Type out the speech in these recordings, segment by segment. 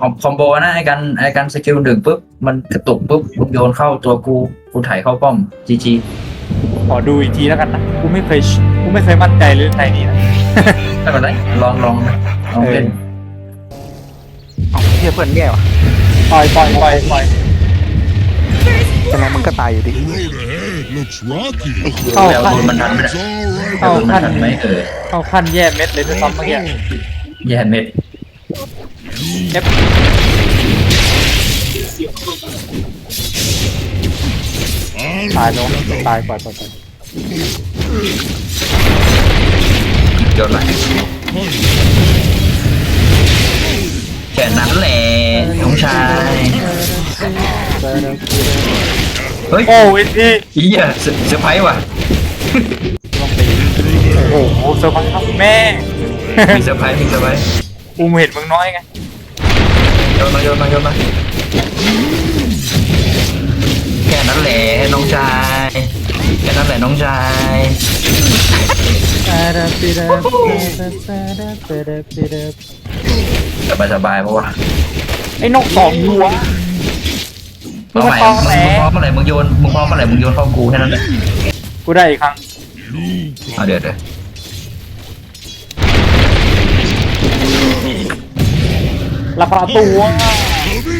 คอมคอมโบนะไอ้กันไอ้กันสกิลหนึ่งปุ๊บ มันกระตุกปุ๊บมึงโยนเข้าตัวกู กูถ่ายเข้าป้อมจีจีขอดูอีกทีแล้วกันนะ กูไม่เคย กูไม่เคยมั่นใจเรื่องไทยนี้นะ ไม่เป็นไรลองลองลองเล่น เอาเฮียเพื่อนแย่ว่ะปล่อยปล่อยปล่อยปล่อยยังไงมึงก็ตายอยู่ดี The road ahead looks rocky. เข้าแล้วขั้นมันทันไหม It's all right. เข้ามันขั้นทันไหมเออเข้าขั้นแย่เม็ดเลยด้วยซ้ำเมื่อกี้แย่เม็ดเอฟตายลงตายปล่อยปล่อยปล่อยโยนไหลแค่นั้นแหละน้องชาย เฮ้ยโอ้ยที่อีอะเซเซอร์ไพรส์ว่ะลองตีโอ้โหเซอร์ไพรส์ครับแม่ มีเซอร์ไพรส์มีเซอร์ไพรส์กูเห็นมึงน้อยไงโยนมาโยนมาโยนมาแค่นั้นแหละน้องชายแค่นั้นแหละน้องชาย สบายสบายๆเพราะว่าไอ้นกสองหัวมึเอางใหมาม่ตอมึงแหลพร้อมเมื่อไหร่มึงโยนมึงพร้อมเมื่อไหร่มึงโยนเข้ากูแค่นั้นแหละกูได้อีกครั้งเอาเดี๋ยวเดี๋ยวราคาตัว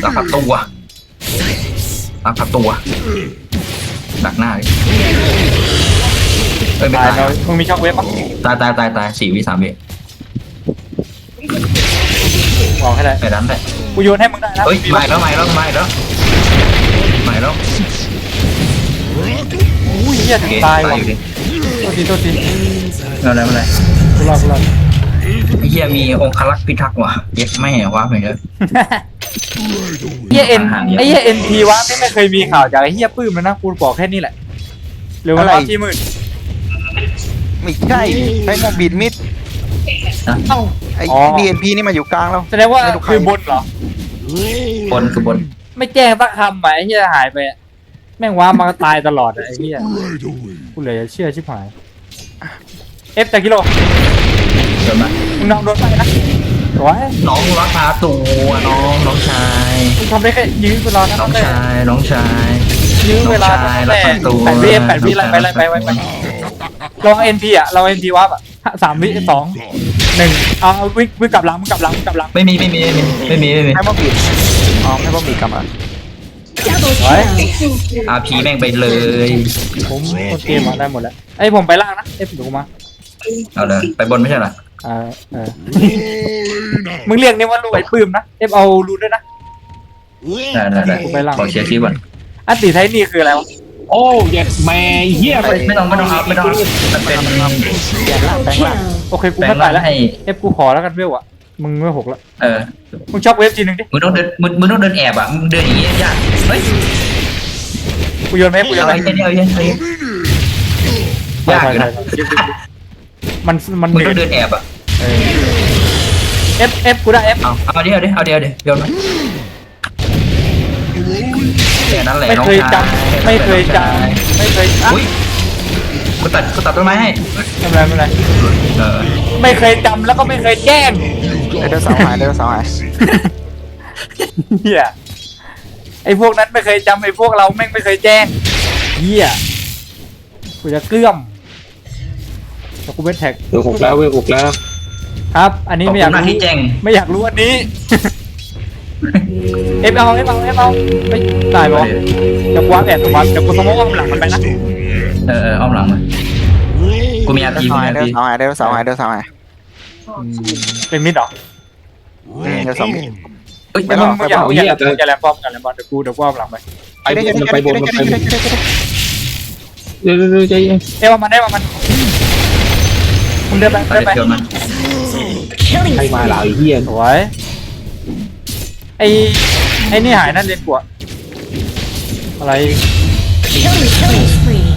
รักผักตัวรักผักตัวดักหน้าดิเอ้ยไม่ตายตายแล้วมึงมีช่องเว็บปะตายตายตายตายสี่วิสามวิ บอกให้ได้ไปนั้นแหละกูโยนให้มึงได้นะเฮ้ยใหม่แล้วใหม่แล้วใหม่แล้วใหม่แล้วอุ้ยเหี้ยโอถึเคงตายตายว่ะอยู่ดิโทษทีโทษทีไม่เป็นไรไม่เป็นไรกูรอดกูรอดไอ้เฮียมีองคลักษ์พิทักษ์ว่ะเย็ดไม่เหรอวะเหมือนเดิมเฮียเอ็นอาหารเยอะไอเฮียเอ็นทีวะไม่ไม่เคยมีข่าวจากไอเฮียปื้มเลยนะกูบอกแค่นี้แหละหรือว่าอะไรรอบที่หมื่นไม่ใช่ใช้โมบิดมิด เอ้าไอ้ อ๋อดีเอ็นพีนี่มาอยู่กลางแล้ว แสดงว่าไม่รู้ใคร คือบนเหรอ บนคือบนไม่แจ้งสักคำไหมไอเฮียหายไปอะแม่งว้ามาก็ตายตลอดอะไอเฮีย Right away. กูเลยจะเชื่อชิบหายเอฟแต่กิโลเดินมามึงนองโดนไปนะสวยน้องรักพาตัวน้องน้องชาย มึงทำได้แค่ยื้อเวลาน้นั้องนแหละชายน้องชาย ยื้อเวลาน้องชายนั้นแหละรักษาตัวแปดวิแปดวิน้องไล่ชายไปไล่ไปไล่ไปลองเอ็นพีอะเราเอ็นพีวับอะ สามวิสองหนึ่งเอาเอาวิ่งวิ่งกลับหลังวิ่งกลับหลังวิ่งกลับหลังไม่มีไม่มีไม่มีไม่มีไม่มีให้โมบิดอ๋อให้โมบิดกลับมาสวยอาพีแม่งไปเลยผมคนเกมอะได้หมดแล้วไอ้ยผมไปล่างนะเอฟดูมาเอาเลยไปบนไม่ใช่เหรอเออเออ Rolling out. มึงเรียกนี่ว่าลูกไอ้ปื้มนะเอฟเอารูด้วยนะได้ได้ได้ไปหลังขอเชียร์คลิปก่อนอันติไทยนี่คืออะไรวะ โอ้เย็ดแม่เหี้ยไม่ไม่ต้องไม่ต้องอัพไม่ต้องอัพมันเป็นแย่ล่างแบงล่างโอเคกูแปลเข้างใจร่างแล้วให้เอฟกูขอแล้วกันเวลอะมึงเวลหกแล้วเออมึงช็อกเวฟทีหนึ่งดิมึงต้องเดินมึงมึงต้องเดินแอบอะมึงเดินอย่างงี้ยากเฮ้ยกูโยนไหมกูโยนเอาไหมไอ้เนี่ยเอาไอ้เนี่ยเอาไอ้เนี่ยยากอยู่นะมันมันมึงเหนื่ต้ออยงเดินแอบอะเอฟเอฟกูได้เอฟเอาเอาเดี๋ยวเดี๋ยวเอาเดี๋ยวเดี๋ยวโยนมา แค่นั้นแหละไม่น้องเคยชายจำไม่เคยจำไม่เคยอะอุ้ยกูตัดกูตัดต้นไม้ให้ไม่เป็นไรไม่เป็นไรเออไม่เคยจำแล้วก็ไม่เคยแจ้งไดโนเสาร์หายไดโนเสาร์หายเฮียไอ้พวกนั้นไม่เคยจำไอ้พวกเราแม่งไม่เคยแจ้งเฮียกูจะเกลื้อมแต่กูเป็นแท็กเวลหกแล้วเวลหกแล้ว ครับ อันนี้ขอบไม่คุอยากณมากรู้ที่แจ้ง ไม่อยากรู้อันนี้ เอฟเอาเอฟเอาเอฟเอาไม่ตายปะเดี๋ยวกูวางแอบตรงวันเดี๋ยวกูสมมติว่าหลังมันไปนะเออเอออ้อมหลังมากูมีอาไดพีโนมีอาเสาร์หายไดพีโนเสาร์หายไดโนเสาร์หายไดโนเสาร์หายเป็นมิดเหรออืมไดโนเสาร์เอ้ยไม่มึหรงอกมึงอย่ามึงอย่าอย่าแลมป้อมอย่าแลมป้อมเดี๋ยวกูเดี๋ยวกูเอาหลังไปไปบนมันไปบนมันไปบนเดี๋ยวเร็วๆๆใจเย็นเอ้มามันได้มามันมึงเดินไปไปเดินไปโยนมันใครมาเหล่าไอ้เหี้ยสวย ไอ้ไอ้นี่หายนั่นเรียนกว่าอะไร Killing, killing spree.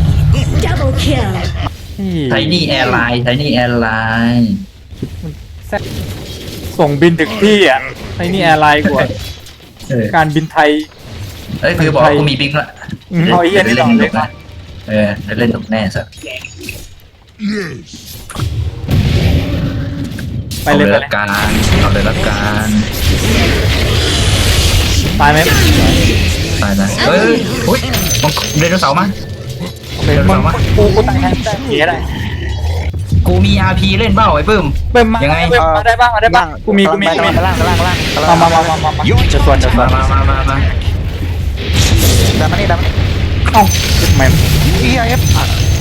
Double kill. นี่ไทนี่แอร์ไลน์ไทนี่แอร์ไลน์ส่งบินถึงที่อะไอ้นี่แอร์ไลน์กูอะเออการบินไทย เอ้ยคือบอกว่ากูมีบิ๊กละอืมเอาไอ้เหี้ยนี่ต่อเลยนะเออได้เล่นหนุกแน่สัส Yes. ไปเลยอาไปละเลยกันเอาเลยละกันตายไหมตายนะเฮ้ยอุ้ยมังเดโนเสาร์มาโอเคมึงกูกูตายแทนได้หนีได้กูมี RP เล่นเปล่าไอ้ปื้ม เบิ่มมายังไง เบิ่มมาได้บ้างมาได้บ้างกูมีกูมีไปกูมีกำลังล่างกำลังล่างกำลังมามามามามาจะส่วนจะส่วมานมามามามาดันมานี่ดันมานี่เอ้าแม่งเอีเอฟ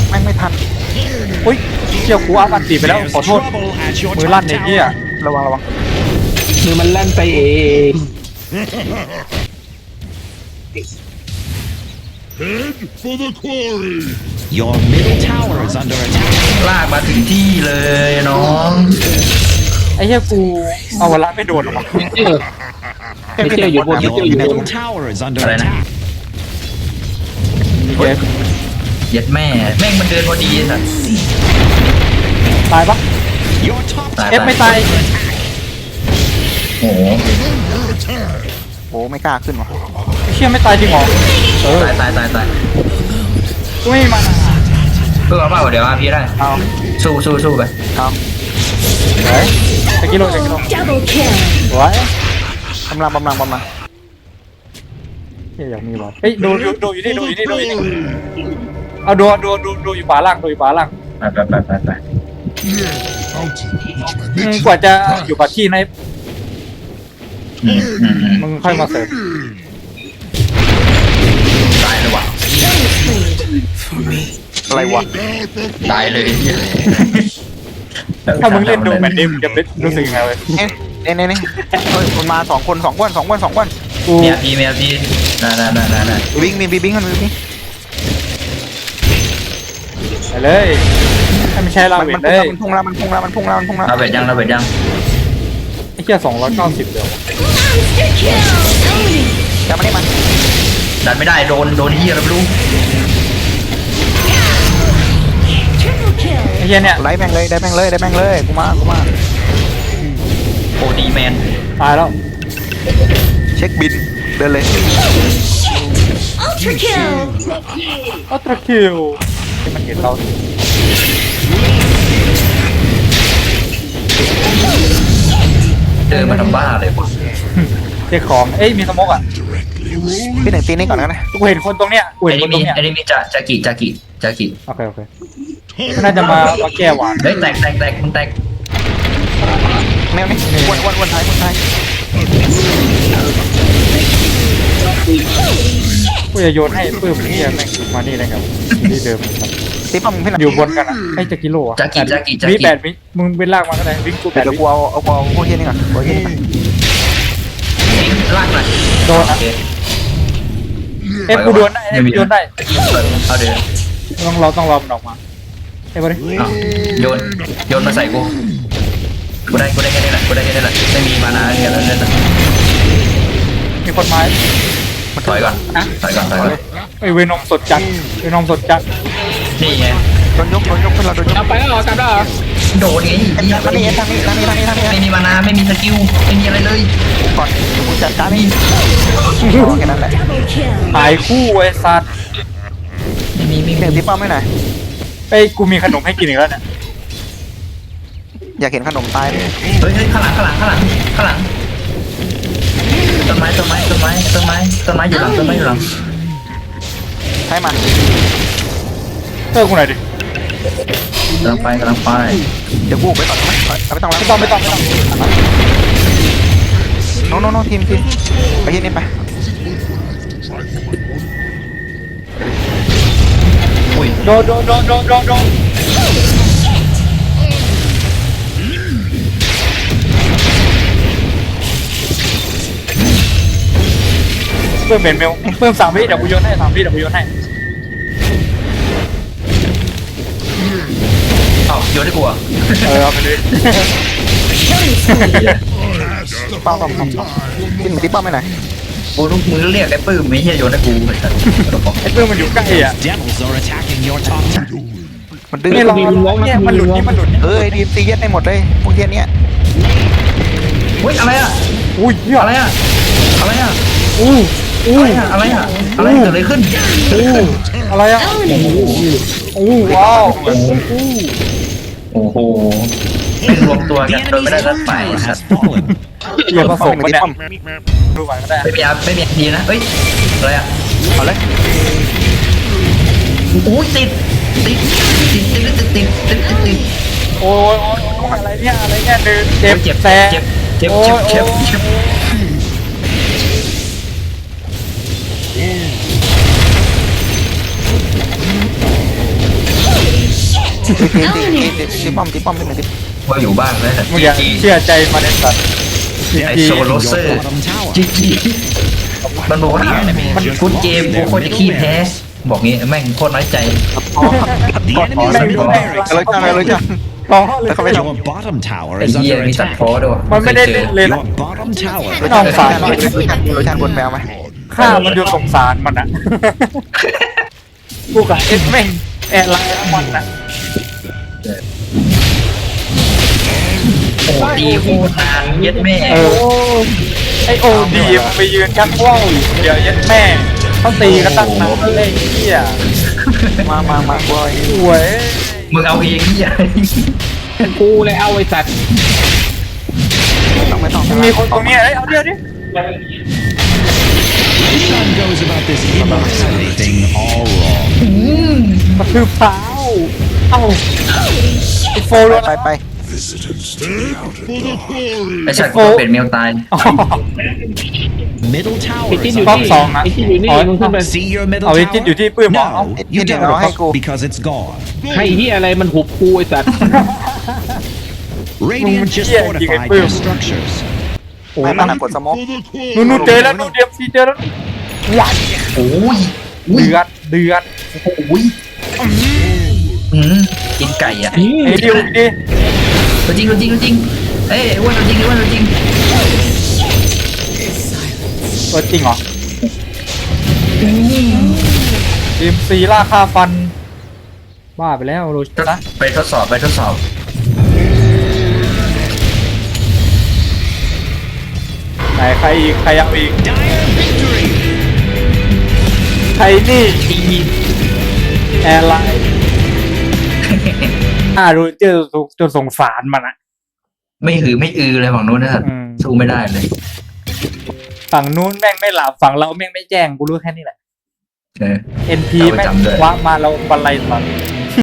แม่งไม่ทัน อุ้ยเชี่ยวกูอัพอันตีไปแล้วขอโทษมือลั่นไอ้เหี้ยระวังระวังมือมันลั่นไปเอง Head for the quarry. Your middle tower is under attack. ลากมาถึงที่เลยน้องไอ้เหี้ยกูเอาวะละไม่โดนหรอกวะเออไม่เชื่ออยู่บนไม่ Your เชื่ออยู่บน middle tower is under อะไรนะ attack. เหี้ยเย็ดแม่ แม่งมันเดินพอดีสัสตายปะ Your top ตายเอฟไม่ตายโอ้โหโอ้ไม่กล้าขึ้นว่ะไอ้เชี่ยไม่ตายจริงเหรอเออตายตายตายตายกูไม่มีมันเพื่อเอาเปล่าเดี๋ยว RP ได้ เอาสู้สู้สู้ไปเอาเฮ้ยจะกิโลจะกิโล Double kill. ไว้กำลังกำลังกำลังเหี้ยอยากมีบอลเฮ้ยดูดูดูอยู่นี่ดูอยู่นี่ดูอยู่นี่ เอาดูดูดูดูอยู่ฝาล่างดูอยู่ฝาล่างไปไปไปไปไป I'll teach อืม mix. กว่าจะอยู่กับที่ในอืมอืมอืมมึงค่อยมาเสริมตายเลยว่ะอะไรวะ ตายเลยถ้ามึงเล่นดูแบบนี้มึงจะรู้สึกยังไงเว้ยเอ๊ะเอ๊ะเนี่ยเนี่ยเฮ้ยคนมาสองคนสองคนสองคนสองคนกูมี RP มี RP น่าน่าน่าน่าน่าบิงมีบิงมันมีบิง ไปเลยให้มันใช้ลามันเวมัทนเลยพุ่งแล้วมันพุ่งแล้วมันพุ่งแล้วมันพุ่งแล้วมันพุ่งแล้วเราเบ็ดยังเราเบ็ดยังไอ้เหี้ยสองร้อยเก้าสิบเดียว Monster kill. Enemy. จะมานี่มันดันไม่ได้โดนโดนเฮียแล้วไม่รู้ Triple kill. ไอ้เหี้ยเนี่ยไล่แม่งเลยได้แม่งเลยได้แม่งเลยกูมากูมาโอดีแมนตายแล้วเช็คบินเดินเลย Ultra kill. อัลตร้าคิวที่ มันเห็นเราเดินมาทำบ้าเลยว่ะเจ้าของ เอ้ยมีสโมกอะพี่หนึ่งตีนี้ก่อนนะกูเห็นคนตรงเนี้ยกูไอ้เห็นคนี่นตรงเนี้ยมีไอ้นี่มีจะจะกิจะกิจะกิโอเคโอเคมันน่าจะมามาแก้หวานเฮ้ยแตกแตกแตกมึงแตกแมวนี่วนวนวนท้ายวนท้าย กูจะโยนให้ปื้มเหี้ยแม่งมานี่ได้ไงวะที่เดิมตีป้อมพี่หนึ่งอยู่บนกันอะไอ้จะกิโลอะจะกิจะกิจะมีกิแปดวิมึงเป็นลากมาก็ได้วิ่งกูแปเดี๋ดยววิกูเอาเอาเอาพวกเฮียนี่ก่อนพวกเฮียนี่ก่อนทิ้งลากหน่อยโดนโออะเคเอ้ยกูโดนได้เอ้ยกูโดนได้เอาเดี๋ยวต้องรอต้องรอมันออกมาเอ้ยบริเอาโยนโยนมาใส่กูกูได้กูได้แค่นี้แหละกูได้แค่นี้แหละไม่มีมานาแค่นั้นเล่นนะมีคนมา ถอยก่อนถอยก่อนถอยก่อนไอ้เวนอมสดจัดเวนอมสดจัดนี่ไงโดนยกโดนยกขึ้นเราโดนยกเอาไปแล้วเหรอกลับแล้วเหรอโดนไงทางนี้ทางนี้ทางนี้ทางนี้ทางนี้ทางนี้ไม่มีมานาไม่มีสกิลไม่มีอะไรเลยก่อนกูจัดการนี่แค่นั้นแหละ Double kill. หายคู่ไอ้สัตว์ไม่มีไม่เดี๋ยวมีตีป้อมไม่หน่อยไอ้ยกูมีขนมให้กินอีกแล้วเนี่ยอยากเห็นขนมตายเฮ้ยเฮ้ยข้างหลังข้างหลังข้างหลังข้างหลัง ต้นไม้ต้นไม้ต้นไม้ต้นไม้ต้นไม้อยู่หลังต้นไม้อยู่หลังให้มาเออกูหน่อยดิกำลังไปกำลังไปเดี๋ยวกูไปก่อนไหมไม่ต้องแล้วไม่ต้องไม่ต้องไม่ต้องโน้โน้โน้ทีมทีมไปที่นี่ไปอุ้ยโดนโดนโดนโดนโดน เพิ่มเป็นเมลเพิ่มสามวิเดี๋ยวกูโยนให้สามวิเดี๋ยวกูโยนให้เอ้าโยนให้กูเหรอะเออเอาไปเลย Killing spree. Past the ป้อมป้อมป้อมที่มึงตีป้อมไม่หน่อยกูต้องมึงเรียกไอ้ปื้มไม่ใช่โยนให้กูไอ้สัสไอ้เพิ่มมันอยู่ใกล้อะ Devils are attacking your top tower. มันดื้อนี่เราเนี่ยมันหลุดนี่มันหลุดนี่เออดีซีเย็ดให้หมดเลยพวกเฮียเนี้ยเฮ้ยอะไรอะอุ้ยเหี้ยอะไรอะอะไรอะอู้ อู้อะไรอะอะไรอะอะไรเกิดอะไรขึ้นอู้อะไรอะอู้ว้าวอู้โอ้โหเป็นรวมตัวกันโดยไม่ได้รั top ดฝ่ายนะครับ has fallen. เหี้ยผสมปะเนี่ยดูก่อนก็ได้ไม่มีอาไม่มีทีนะเฮ้ยอะไรอะเอาเลยโอ้ติดติดติดติดติดติดติดติดติดโอ้ยโอ้ยอะไรเนี่ยอะไรเนี่ยเดินเจ็บเจ็บแซ่เจ็บเจ็บเจ็บเจ็บเจ็บ ตีตีตีตีตีป้อมตีป้อมตีหนึ่งตีว่าอยู่บ้านแล้วมึงอย่าเชื่อใจมันไอ้สัตว์ไอจีโซโล Your เซอร์ bottom tower. จีจีมันบอกว่ามันฟุตเกมกูโคตรจะขี้แพ้บอกงี้แม่งโคตรน้อยใจ The enemy's middle barracks เลยจ้าเลยจ้าต่อเลยแล้วเขาไม่ท Your bottom tower ไอ้ is เหี้ย under มีตัด attack. ฟอด้วยมันไม่ได้เล่นเลยนะ Your bottom tower ำเลยจ้าเลยจ้าเลยจ้าบนแมวไหมฆ่ามันดูสงสารมันอะกูกับเอ็ดแม่ง แอร์ไลน์ทั้งวันอะโอ้ตีโคตรนานเย็ดแม่เออ ไอโอดีมไปยืนชักว่าวอยู่เดี๋ยวยัดแม่เขาตีกันตั้งนานเลยไอ้เหี้ยมามามาบอยสวยมึงเอาเองที่ใหญ่กูเลยเอาไอ้สัตว์ ต้องไม่ต้องมีคนตรงเนี้ยเอ้ยเอาเดี๋ยวดิ Sun goes about this immortality thing all wrong. กระทืบเท้าเอ้าไอโฟโดนไปไป Visitors to the outer ไอ้สัตว์กูเป็นแมวตายอ๋อ Middle tower ไอ้ที่ is อยู่ป้อ under มสองนี่อะไอ้ที่อยู่นี่อ๋อมึงขึ้นไป See your middle เอาไอ้จิ๊ดอยู่ที่ปื้มเหรอ No, you don't because it's gone. ให้เฮียอะไรมันหุบกูไอ้สัตว์ Radiant just Yeah, you fortified can their boom. structures. โอ้ไปยมาหนักกดสมอง for the นู่นนู่น quarry. เจอแล้วนู่นเดียมซีเจอแล้วว้ายโอ้ยอุ้ยเดือดเดือดโอ้ยอืมกินไก่อะไอ้ดิวดิตัวจริงตัวจริงตัวจริงเอ้ยอ้วนตัวจริงอ้วนตัวจริงตัวจริงเหรอดิมซีล่าค่าฟันบ้าไปแล้วโรชนะไปทดสอบไปทดสอบ รอีกใครเอาอีก Dire victory! ใครนี่ดีแอร์ไลน์อ่าโรเจอร์จนสงสารมันอะไม่หือไม่อือเลยฝั่งนู้นนะอืมสู้ไม่ได้เลยฝั่งนู้นแม่งไม่หลับฝั่งเราแม่งไม่แจ้งกูรู้แค่นี้แหละ เออ NP เอาไปแม่งจำด้วยคว้ามาเราบันไลตอนอ